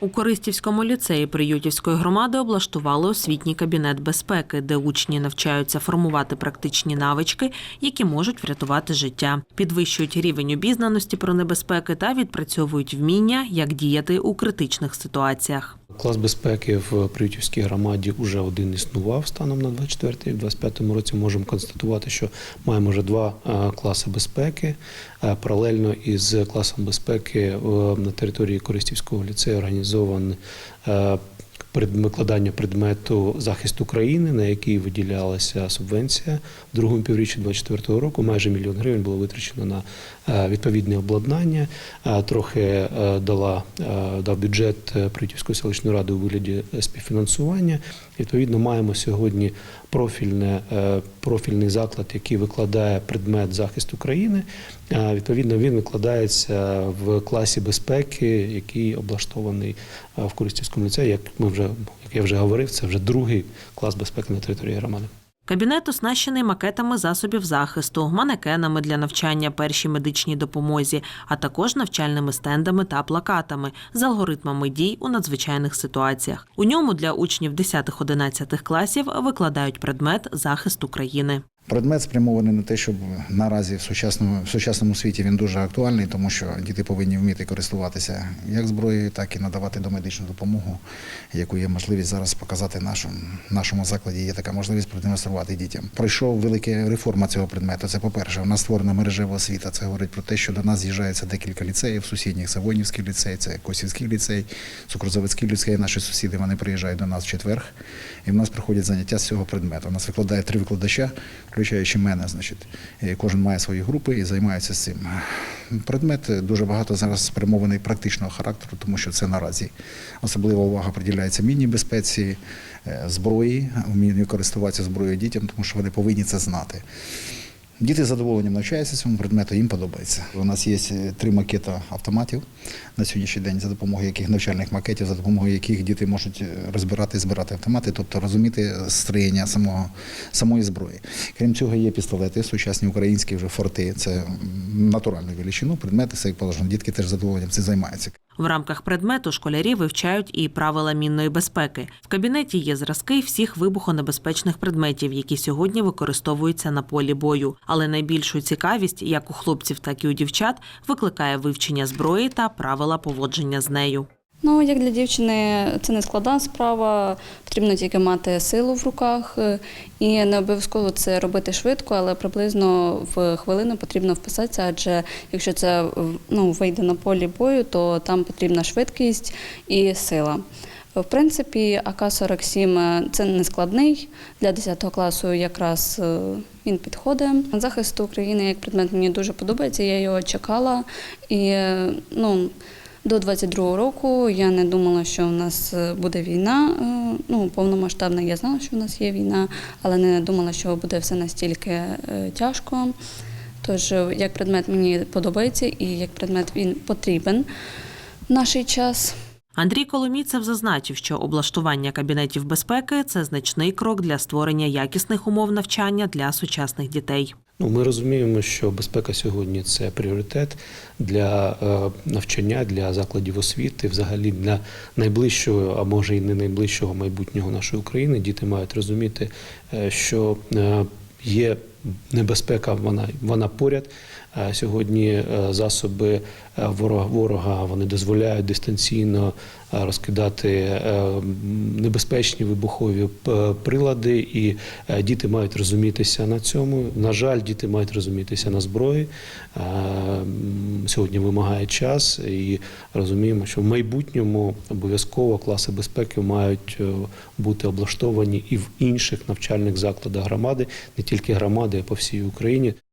У Користівському ліцеї Приютівської громади облаштували освітній кабінет безпеки, де учні навчаються формувати практичні навички, які можуть врятувати життя, підвищують рівень обізнаності про небезпеки та відпрацьовують вміння, як діяти у критичних ситуаціях. Клас безпеки в Приютівській громаді вже один існував станом на 24 25 році. Можемо констатувати, що маємо вже два е, класи безпеки. Е, Паралельно із класом безпеки е, на території Користівського ліцею організований викладання предмету захист України, на який виділялася субвенція в другому півріччі 2024 року. Майже мільйон гривень було витрачено на е, відповідне обладнання. Е, Трохи е, дала дав бюджет Притівської селищної ради у вигляді співфінансування. Відповідно, маємо сьогодні профільне, профільний заклад, який викладає предмет захист України. Е, Відповідно, він викладається в класі безпеки, який облаштований в Користівському ліцеї. Як ми вже як я вже говорив, це вже другий клас безпеки на території громади. Кабінет оснащений макетами засобів захисту, манекенами для навчання першій медичній допомозі, а також навчальними стендами та плакатами з алгоритмами дій у надзвичайних ситуаціях. У ньому для учнів 10-11 класів викладають предмет захист України. Предмет спрямований на те, щоб наразі в сучасному в сучасному світі він дуже актуальний, тому що діти повинні вміти користуватися як зброєю, так і надавати домедичну допомогу, яку є можливість зараз показати нашому нашому закладі. Є така можливість продемонструвати дітям. Пройшов велика реформа цього предмету. Це по-перше, у нас створена мережева освіта. Це говорить про те, що до нас з'їжджається декілька ліцеїв сусідніх. Це Воїнівський ліцей, це Косівський ліцей, Цукрозаводський ліцей. Наші сусіди вони приїжджають до нас в четвер, і в нас проходять заняття з цього предмету. У нас викладає три викладача, включаючи мене. Значить, кожен має свої групи і займається цим. Предмет дуже багато зараз спрямований практичного характеру, тому що це наразі особлива увага приділяється мінній безпеці, е, зброї, вмінню користуватися зброєю дітям, тому що вони повинні це знати. Діти з задоволенням навчаються цьому предмету, їм подобається. У нас є е, три макети автоматів на сьогоднішній день, за допомогою яких навчальних макетів, за допомогою яких діти можуть е, розбирати і збирати автомати, тобто розуміти строєння самого, самої зброї. Крім цього, є пістолети, сучасні українські вже форти, це натуральну величину, предмети, все як положено. Дітки теж задоволенням цим займаються. В рамках предмету школярі вивчають і правила мінної безпеки. В кабінеті є зразки всіх вибухонебезпечних предметів, які сьогодні використовуються на полі бою. Але найбільшу цікавість, як у хлопців, так і у дівчат, викликає вивчення зброї та правила поводження з нею. Ну, як для дівчини, це не складна справа, потрібно тільки мати силу в руках. е, І не обов'язково це робити швидко, але приблизно в хвилину потрібно вписатися, адже якщо це ну, вийде на полі бою, то там потрібна швидкість і сила. В принципі, АК-47 – це не складний. Для 10 класу якраз е, він підходить. Захист України як предмет мені дуже подобається, я його чекала. І е, ну, до 22-го року я не думала, що в нас е, буде війна. е, Ну, повномасштабна, я знала, що в нас є війна, але не думала, що буде все настільки е, тяжко. Тож, як предмет мені подобається і як предмет він потрібен в наш час. Андрій Коломійцев зазначив, що облаштування кабінетів безпеки це значний крок для створення якісних умов навчання для сучасних дітей. Ну, ми розуміємо, що безпека сьогодні це пріоритет для е, навчання, для закладів освіти, взагалі для найближчого, а може і не найближчого майбутнього нашої України. Діти мають розуміти, е, що е, є небезпека, вона, вона поряд. Е, Сьогодні е, засоби е, ворога, вони дозволяють дистанційно розкидати небезпечні вибухові прилади, і діти мають розумітися на цьому. На жаль, діти мають розумітися на зброї. Сьогодні вимагає час, і розуміємо, що в майбутньому обов'язково класи безпеки мають бути облаштовані і в інших навчальних закладах громади, не тільки громади, по всій Україні.